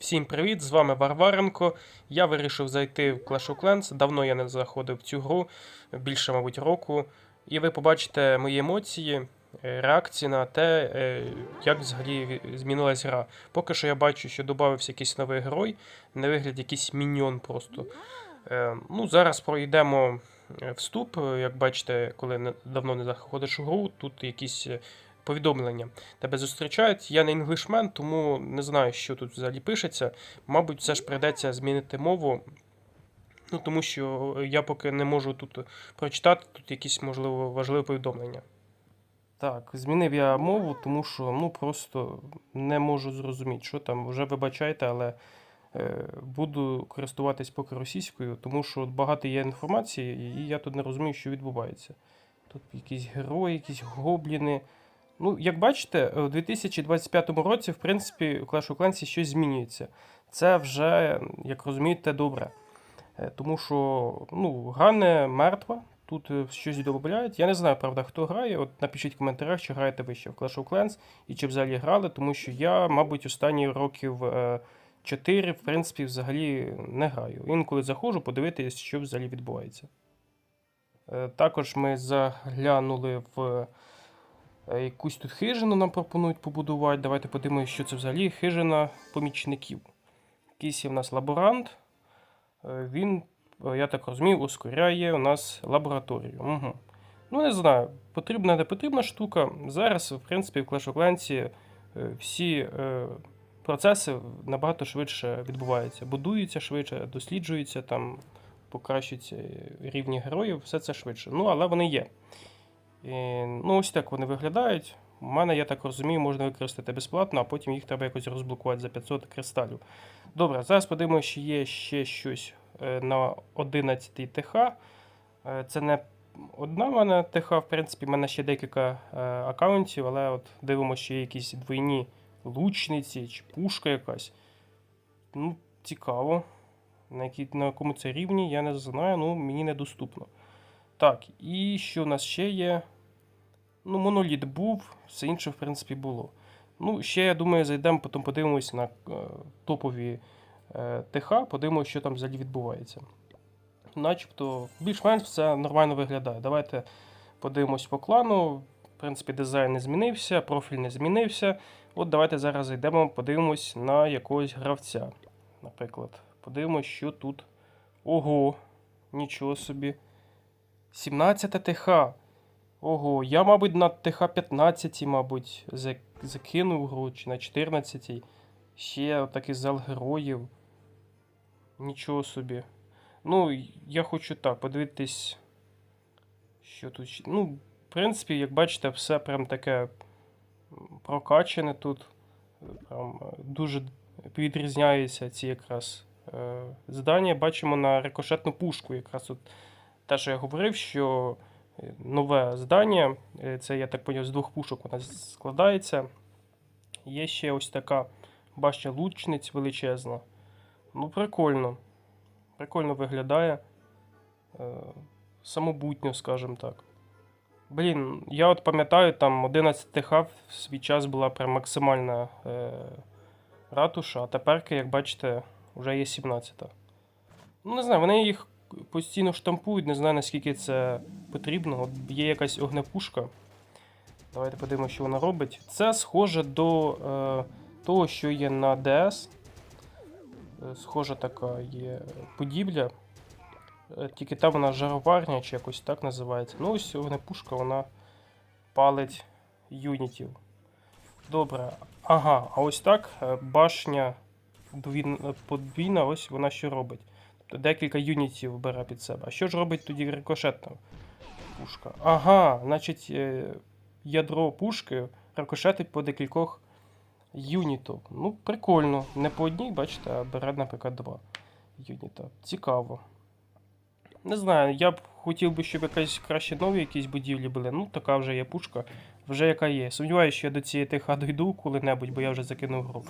Всім привіт! З вами Варваренко. Я вирішив зайти в Clash of Clans. Давно я не заходив в цю гру, більше, мабуть, року. І ви побачите мої емоції, е, реакції на те, е, як взагалі змінилась гра. Поки що я бачу, що додався якийсь новий герой, на вигляд якийсь міньйон просто. Е, Ну, зараз пройдемо вступ. Як бачите, коли давно не заходиш у гру, тут якісь повідомлення тебе зустрічають. Я не інглішмен, тому не знаю, що тут взагалі пишеться. Мабуть, все ж прийдеться змінити мову. Ну, тому що я поки не можу тут прочитати, тут якісь, можливо, важливі повідомлення. Так, змінив я мову, тому що ну просто не можу зрозуміти, що там. Вже вибачайте, але е, буду користуватись поки російською, тому що багато є інформації, і я тут не розумію, що відбувається. Тут якісь герої, якісь гобліни. Ну, як бачите, у 2025 році, в принципі, у Clash of Clans щось змінюється. Це вже, як розумієте, добре. Е, Тому що ну, гра не мертва, тут е, щось додають. Я не знаю, правда, хто грає. От напишіть в коментарях, чи граєте ви ще в Clash of Clans і чи взагалі грали, тому що я, мабуть, останні років е, 4, в принципі, взагалі не граю. Інколи заходжу подивитися, що взагалі відбувається. Е, Також ми заглянули в е, якусь тут хижину нам пропонують побудувати. Давайте подивимося, що це взагалі хижина помічників. Якийсь є в нас лаборант. Е, Він, е, я так розумію, ускоряє у нас лабораторію. Угу. Ну, не знаю, потрібна не потрібна штука. Зараз, в принципі, в Clash of Clans е, всі е, процеси набагато швидше відбуваються. Будуються швидше, досліджуються, там, покращуються рівні героїв, все це швидше. Ну, але вони є. І, ну, ось так вони виглядають. У мене, я так розумію, можна використати безплатно, а потім їх треба якось розблокувати за 500 кристалів. Добре, зараз подивимося, чи є ще щось е, на 11 ТХ. Е, Це не одна в мене ТХ, в принципі, в мене ще декілька е, аккаунтів, але от дивимося, чи є якісь двойні лучниці чи пушка якась. Ну, цікаво. На якому це рівні, я не знаю, ну мені недоступно. Так, і що в нас ще є? Ну, моноліт був, все інше, в принципі, було. Ну, ще, я думаю, зайдемо, потім подивимось на е, топові е, ТХ, подивимося, що там взагалі відбувається. Начебто, більш-менш все нормально виглядає. Давайте подивимось по клану. В принципі, дизайн не змінився, профіль не змінився. От давайте зараз зайдемо, подивимось на якогось гравця. Наприклад, подивимось, що тут. Ого, нічого собі. 17 ТХ. Ого, я, мабуть, на ТХ-15, мабуть, закинув гру, чи на 14. Ще такий зал героїв. Нічого собі. Ну, я хочу так, подивитись. Що тут. Ну, в принципі, як бачите, все прям таке прокачане тут. Прям е, дуже відрізняються ці якраз е, здання. Бачимо на рикошетну пушку. Якраз от те, що я говорив, що нове здання, е, це, я так поняв, з двох пушок вона складається. Є ще ось така башня лучниць величезна. Ну, прикольно. Прикольно виглядає. Е, самобутньо, скажімо так. Блін, я от пам'ятаю, там 11 ТХ в свій час була прям максимальна е, ратуша, а тепер, як бачите, вже є 17. Ну, не знаю, вони їх постійно штампують, не знаю наскільки це потрібно. От є якась огнепушка. Давайте подивимося, що вона робить. Це схоже до е, того, що є на DS. Е, Схожа така є будівля. Е, Тільки там вона жароварня чи якось так називається. Ну, ось огнепушка, вона палить юнітів. Добре. Ага, а ось так е, башня подвійна, ось вона що робить. Декілька юнітів бере під себе. А що ж робить тоді рикошетна пушка? Ага, значить, е, ядро пушки рикошетить по декількох юнітів. Ну, прикольно. Не по одній, бачите, а бере, наприклад, два юніта. Цікаво. Не знаю, я б хотів би, щоб якась краще нові якісь будівлі були. Ну, така вже є пушка, вже яка є. Сумніваюся, що я до цієї ТХ дойду коли-небудь, бо я вже закинув гру.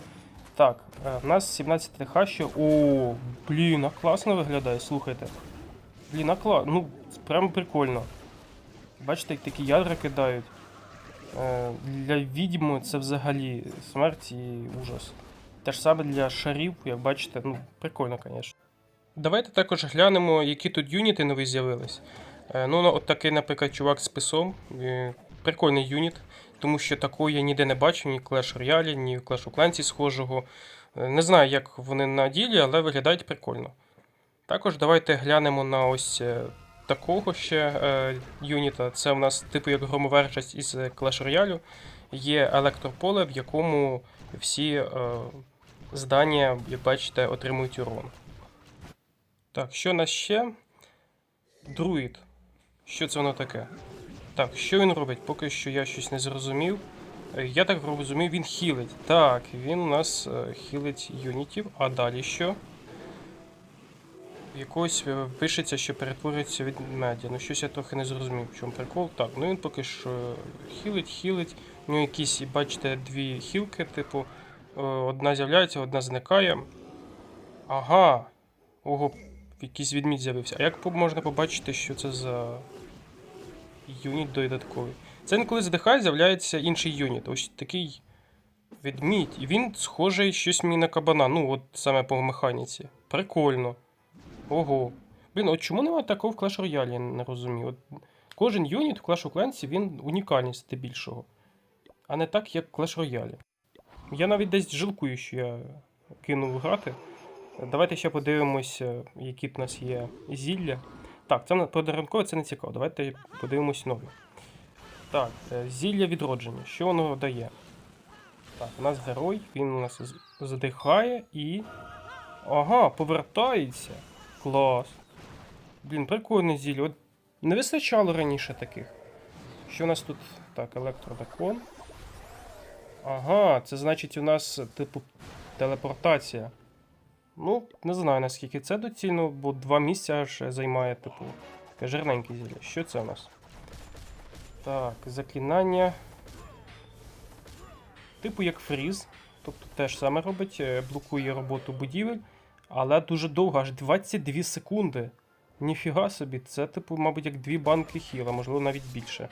Так, е, в нас 17 ТХ ще. О, блін, а класно виглядає, слухайте. Блін, а кла... Ну, прям прикольно. Бачите, як такі ядра кидають. Е, Для відьми це взагалі смерть і ужас. Те ж саме для шарів, як бачите, ну, прикольно, звісно. Давайте також глянемо, які тут юніти нові з'явились. Е, Ну, ну, от такий, наприклад, чувак з писом. Прикольний юніт, тому що такого я ніде не бачив, ні Clash Royale, ні Clash of Clans схожого. Е, Не знаю, як вони на ділі, але виглядають прикольно. Також давайте глянемо на ось е, такого ще е, юніта. Це у нас типу як громовержець із Clash Royale. Є електрополе, в якому всі е, здання, як бачите, отримують урон. Так, що у нас ще? Друїд. Що це воно таке? Так, що він робить? Поки що я щось не зрозумів. Е, Я так розумів, він хілить. Так, він у нас е, хілить юнітів, а далі що? Якось е, пишеться, що перетворюється від медіа. Ну щось я трохи не зрозумів, в чому прикол. Так, ну він поки що хілить, хілить. У нього якісь, бачите, дві хілки, типу, одна з'являється, одна зникає. Ага. Ого, якийсь відмідь з'явився. А як можна побачити, що це за юніт додатковий? Це коли здихає, з'являється інший юніт. Ось такий відмідь. І він схожий щось мені на кабана. Ну, от саме по механіці. Прикольно. Ого. Блін, от чому немає такого в Clash Royale, я не розумію. От кожен юніт в Clash of Clans, він унікальний здебільшого. А не так, як в Clash Royale. Я навіть десь жалкую, що я кинув грати. Давайте ще подивимося, які б нас є зілля. Так, це подарункове, це не цікаво. Давайте подивимось нові. Так, е, зілля відродження. Що воно дає? Так, у нас герой, він у нас задихає і. Ага, повертається. Клас. Блін, прикольне зілля. От не вистачало раніше таких. Що у нас тут? Так, електродакон. Ага, це значить у нас, типу, телепортація. Ну, не знаю наскільки це доцільно, бо два місця аж займає, типу, таке жирненьке зілля. Що це у нас? Так, заклинання. Типу як фріз. Тобто те ж саме робить, е, блокує роботу будівель, але дуже довго, аж 22 секунди. Ніфіга собі, це, типу, мабуть, як дві банки хіла, можливо, навіть більше.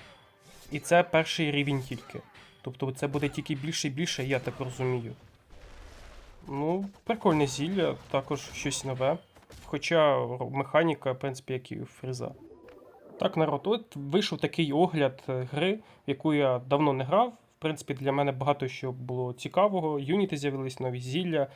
І це перший рівень тільки. Тобто це буде тільки більше і більше, я так розумію. Ну, прикольне зілля, також щось нове. Хоча механіка, в принципі, як і фріза. Так, народ, от вийшов такий огляд е, гри, в яку я давно не грав. В принципі, для мене багато що було цікавого. Юніти з'явились нові зілля.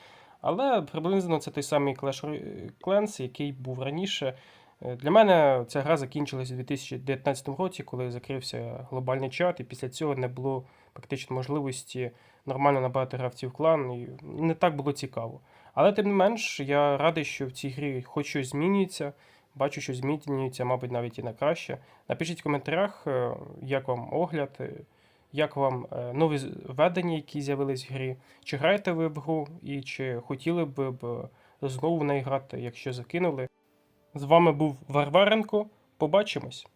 Але приблизно це той самий Clash Clans, який був раніше. Е, Для мене ця гра закінчилась у 2019 році, коли закрився глобальний чат, і після цього не було практично можливості нормально набрати гравців в клан, і не так було цікаво. Але тим не менш, я радий, що в цій грі хоч щось змінюється. Бачу, що змінюється, мабуть, навіть і на краще. Напишіть в коментарях, е, як вам огляд, е, як вам е, нові введення, які з'явились в грі. Чи граєте ви в гру, і чи хотіли б знову в неї грати, якщо закинули. З вами був Варваренко. Побачимось!